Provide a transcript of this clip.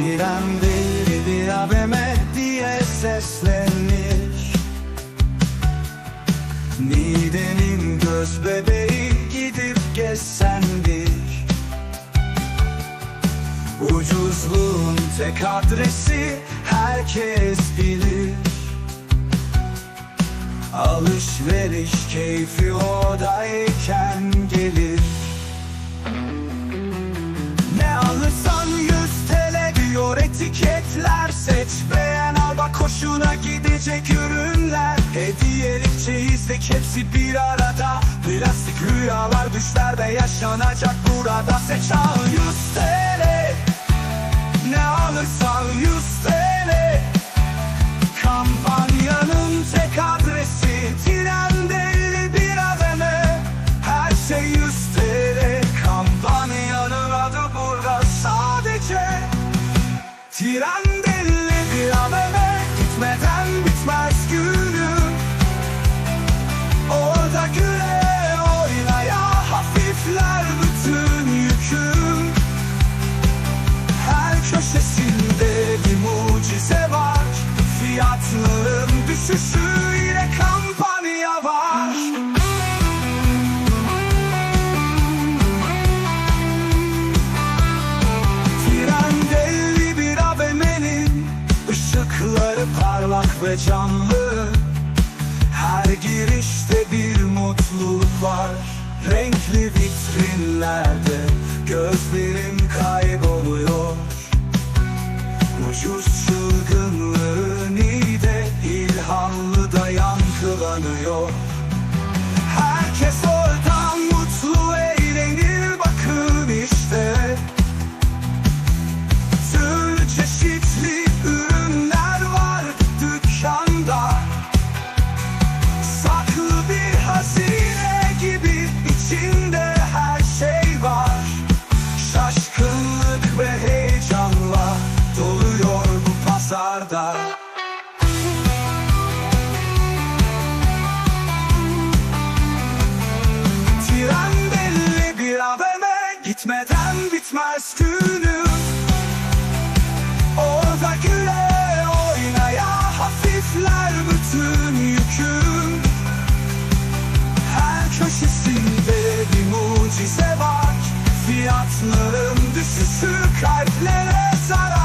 Bir AVM diye seslenir? Nidenin göz bebeği gidip gezsendir Ucuzluğun tek adresi herkes bilir. Alışveriş keyfi oradayken hoşuna gidecek ürünler. Hediyelik çeyizlik hepsi bir arada. Plastik rüyalar düşlerde yaşanacak burada. Seç al 100 TL. Ne alırsan 100 TL. Kampanyanın tek adresi. Trendeli bir AVM Her şey 100 TL. Kampanyanın adı burada. Sadece Trendeli bitmez günüm canlı. Her girişte bir mutluluk var. Renkli vitrinlerde gözlerim kayboluyor. Ucuz pazarda. Tren belli bir AVM gitmeden bitmez günüm Orada güle oynaya hafifler bütün yüküm. Her köşesinde bir mucize var. Fiyatların düşüşü kalplere zarar